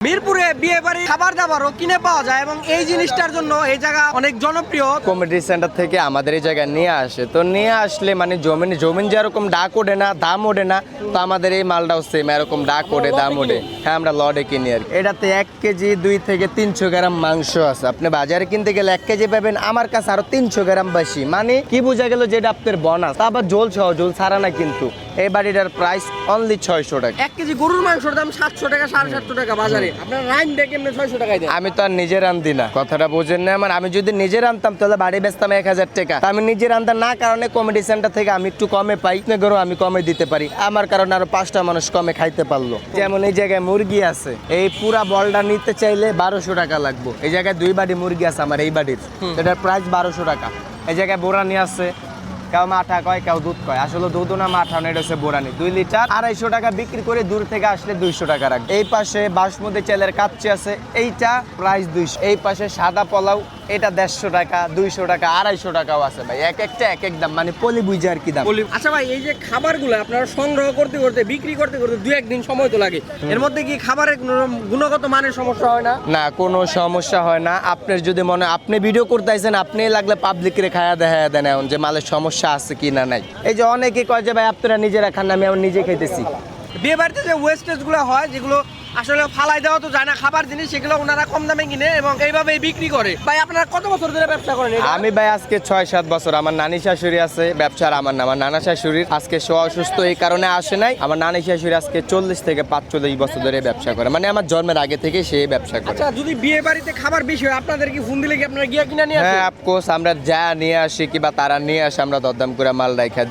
মিরপুরে বিয়ে খাবার দাবারও কিনে পাওয়া যায় এবং এই জিনিসটার জন্য এই জায়গা অনেক জনপ্রিয়। কমিটি সেন্টার থেকে আমাদের এই জায়গায় নিয়ে আসে। তো নিয়ে আসলে মানে জমিন জমিন যেরকম ডাক ওঠে না দাম ওঠে না তো আমাদের এই মালটাও সেম এরকম ডাক ওঠে দাম ওঠে। হ্যাঁ আমরা লডে কিনি আর। এটাতে এক কেজি দুই থেকে তিনশো গ্রাম মাংস আছে। আপনি বাজারে কিনতে গেলে এক কেজি পাবেন আমার কাছে আরও তিনশো গ্রাম বেশি। মানে কি বোঝা গেল যেটা আপনার বনাস? তা আবার জোল সহ জোল ছাড়া না কিন্তু। এই বাড়িটার প্রাইস অনলি ছয়শো টাকা। এক কেজি গরুর মাংসের দাম সাতশো টাকা সাড়ে সাতশো টাকা বাজারে। আপনার রাইন দেখে আমি তো আর নিজে রান্ধি না। কথাটা বোঝেন না আমার আমি যদি নিজে রান্ধতাম তাহলে বাড়ি বেচতাম এক হাজার টাকা। আমি নিজে রান্ধার না কারণে কমেডি সেন্টার থেকে আমি একটু কমে পাই। গরু আমি কমে দিতে পারি। আমার কারণে আরও পাঁচটা মানুষ কমে খাইতে পারল। যেমন এই জায়গায় মুরগি আছে। এই পুরা বলটা নিতে চাইলে বারোশো টাকা লাগবে। এই জায়গায় দুই বাড়ি মুরগি আছে আমার এই বাড়ির। এটার প্রাইস বারোশো টাকা। এই জায়গায় বোরানি আছে। কেউ মাঠা কয় কেউ দুধ কয়। আসলে দুধ না মাঠা না এটা হচ্ছে বোরানি। দুই লিটার আড়াইশো টাকা বিক্রি করে দূর থেকে আসলে দুইশো টাকা রাখবে। এই পাশে বাসমতি চালের কাচ্চি আছে এইটা প্রাইস দুইশো। এই পাশে সাদা পোলাও এটা দেড়শো টাকা দুইশো টাকা আড়াইশো টাকাও আছে ভাই। এক একটা এক এক দাম মানে পলি বুঝে আর কি দাম। আচ্ছা ভাই এই যে খাবারগুলো আপনারা সংগ্রহ করতে করতে বিক্রি করতে করতে দু একদিন সময় তো লাগে। এর মধ্যে কি খাবারের গুণগত মানের সমস্যা হয় না? না কোনো সমস্যা হয় না। আপনার যদি মনে হয় আপনি ভিডিও করতে আপনি লাগলে পাবলিকরে খায়া দেখা দেন এখন যে মালের সমস্যা আছে কি না নাই? এই যে অনেকে কয় যে ভাই আপনারা নিজেরা খান না, আমি আমার নিজে খাইতেছি। বিয়ে বাড়িতে যে ওয়েস্টেজগুলো হয় যেগুলো আসলে ফালাই দেওয়া তো যায় না খাবার জিনিস সেগুলো ওনারা কম দামে কিনে এবং এইভাবে বিক্রি করে। ভাই আপনারা কত বছর ধরে ব্যবসা করেন আমি ভাই আজকে ছয় সাত বছর আমার নানি শাশুড়ি আছে ব্যবসার আমার না আমার নানা শাশুড়ির আজকে সে অসুস্থ এই কারণে আসে নাই। আমার নানি শাশুড়ি আজকে চল্লিশ থেকে পাঁচচল্লিশ বছর ধরে ব্যবসা করে মানে আমার জন্মের আগে থেকে সে ব্যবসা করে। আচ্ছা যদি বিয়ে বাড়িতে খাবার বেশি হয় আপনাদের কি ফোন দিলে কি আপনারা গিয়া কিনা নিয়ে আসেন? হ্যাঁ অফকোর্স আমরা যা নিয়ে আসি কিংবা তারা নিয়ে আসে আমরা দরদাম করে মাল রাইখা দিই।